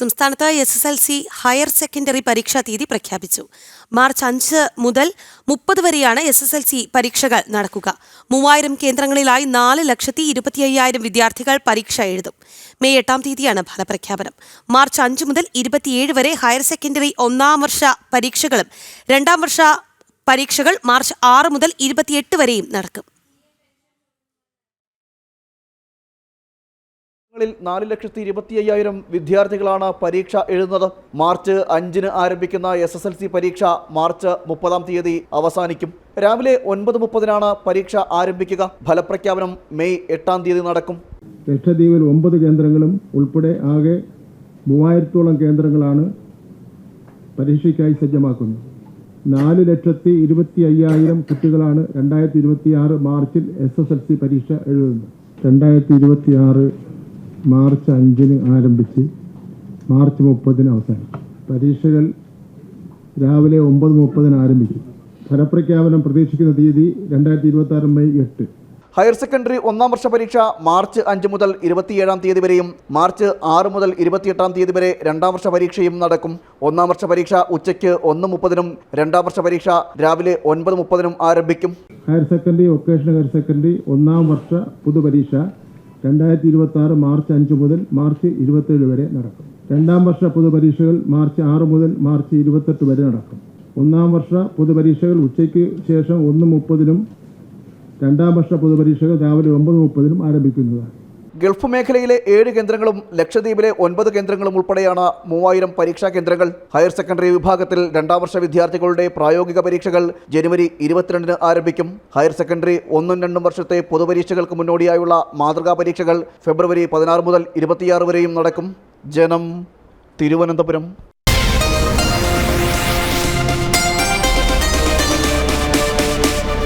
സംസ്ഥാനത്ത് S S L C higher secondary പരീക്ഷാ തീയതി പ്രഖ്യാപിച്ചു. മാർച്ച് അഞ്ച് മുതൽ മുപ്പത് വരെയാണ് എസ് എസ് എൽ സി പരീക്ഷകൾ നടക്കുക. മൂവായിരം കേന്ദ്രങ്ങളിലായി നാല് ലക്ഷത്തി ഇരുപത്തി അയ്യായിരം വിദ്യാർത്ഥികൾ പരീക്ഷ എഴുതും. മെയ് എട്ടാം തീയതിയാണ് ഫലപ്രഖ്യാപനം. മാർച്ച് അഞ്ച് മുതൽ ഇരുപത്തിയേഴ് വരെ ഹയർ സെക്കൻഡറി ഒന്നാം വർഷ പരീക്ഷകളും രണ്ടാം വർഷ പരീക്ഷകൾ മാർച്ച് ആറ് മുതൽ ഇരുപത്തിയെട്ട് വരെയും നടക്കും. ങ്ങളിൽ നാല് ലക്ഷത്തി ഇരുപത്തി അയ്യായിരം വിദ്യാർത്ഥികളാണ് പരീക്ഷ എഴുതുന്നത്. മാർച്ച് അഞ്ചിന് ആരംഭിക്കുന്ന എസ് എസ് എൽ സി പരീക്ഷ മാർച്ച് മുപ്പതാം തീയതി അവസാനിക്കും. രാവിലെ ഒൻപത് മുപ്പതിനാണ് പരീക്ഷ ആരംഭിക്കുക. ഫലപ്രഖ്യാപനം മെയ് എട്ടാം തീയതി നടക്കും. ലക്ഷദ്വീപിൽ ഒമ്പത് കേന്ദ്രങ്ങളും ഉൾപ്പെടെ ആകെ മൂവായിരത്തോളം കേന്ദ്രങ്ങളാണ് പരീക്ഷയ്ക്കായി സജ്ജമാക്കുന്നത്. നാല് ലക്ഷത്തി ഇരുപത്തി അയ്യായിരം കുട്ടികളാണ് രണ്ടായിരത്തി ഇരുപത്തി ആറ് മാർച്ചിൽ എസ് എസ് എൽ സി പരീക്ഷ എഴുതുന്നത്. രണ്ടായിരത്തി ഇരുപത്തി ആറ് മാർച്ച് അഞ്ചിന് ആരംഭിച്ച് മാർച്ച് മുപ്പതിന് അവസാനിക്കും പരീക്ഷകൾ രാവിലെ ഒമ്പത് മുപ്പതിന് ആരംഭിക്കും. ഫലപ്രഖ്യാപനം പ്രതീക്ഷിക്കുന്ന തീയതി രണ്ടായിരത്തി ഇരുപത്തി ആറ് മെയ് എട്ട്. ഹയർ സെക്കൻഡറി ഒന്നാം വർഷ പരീക്ഷ മാർച്ച് അഞ്ച് മുതൽ ഇരുപത്തിയേഴാം തീയതി വരെയും മാർച്ച് ആറ് മുതൽ ഇരുപത്തിയെട്ടാം തീയതി വരെ രണ്ടാം വർഷ പരീക്ഷയും നടക്കും. ഒന്നാം വർഷ പരീക്ഷ ഉച്ചയ്ക്ക് ഒന്ന് മുപ്പതിനും രണ്ടാം വർഷ പരീക്ഷ രാവിലെ ഒൻപത് മുപ്പതിനും ആരംഭിക്കും. Higher secondary vocational higher secondary ഒന്നാം വർഷ പൊതുപരീക്ഷ രണ്ടായിരത്തി ഇരുപത്തി ആറ് മാർച്ച് അഞ്ച് മുതൽ മാർച്ച് ഇരുപത്തേഴ് വരെ നടക്കും. രണ്ടാം വർഷ പൊതുപരീക്ഷകൾ മാർച്ച് ആറ് മുതൽ മാർച്ച് ഇരുപത്തെട്ട് വരെ നടക്കും. ഒന്നാം വർഷ പൊതുപരീക്ഷകൾ ഉച്ചയ്ക്ക് ശേഷം ഒന്ന് മുപ്പതിനും രണ്ടാം വർഷ പൊതുപരീക്ഷകൾ രാവിലെ ഒമ്പത് മുപ്പതിനും ആരംഭിക്കുന്നതാണ്. ഗൾഫ് മേഖലയിലെ ഏഴ് കേന്ദ്രങ്ങളും ലക്ഷദ്വീപിലെ ഒൻപത് കേന്ദ്രങ്ങളും ഉൾപ്പെടെയാണ് മൂവായിരം പരീക്ഷാ കേന്ദ്രങ്ങൾ. ഹയർ സെക്കൻഡറി വിഭാഗത്തിൽ രണ്ടാം വർഷ വിദ്യാർത്ഥികളുടെ പ്രായോഗിക പരീക്ഷകൾ ജനുവരി ഇരുപത്തിരണ്ടിന് ആരംഭിക്കും. ഹയർ സെക്കൻഡറി ഒന്നും രണ്ടും വർഷത്തെ പൊതുപരീക്ഷകൾക്ക് മുന്നോടിയായുള്ള മാതൃകാ പരീക്ഷകൾ ഫെബ്രുവരി പതിനാറ് മുതൽ ഇരുപത്തിയാറ് വരെയും നടക്കും. ജനം തിരുവനന്തപുരം.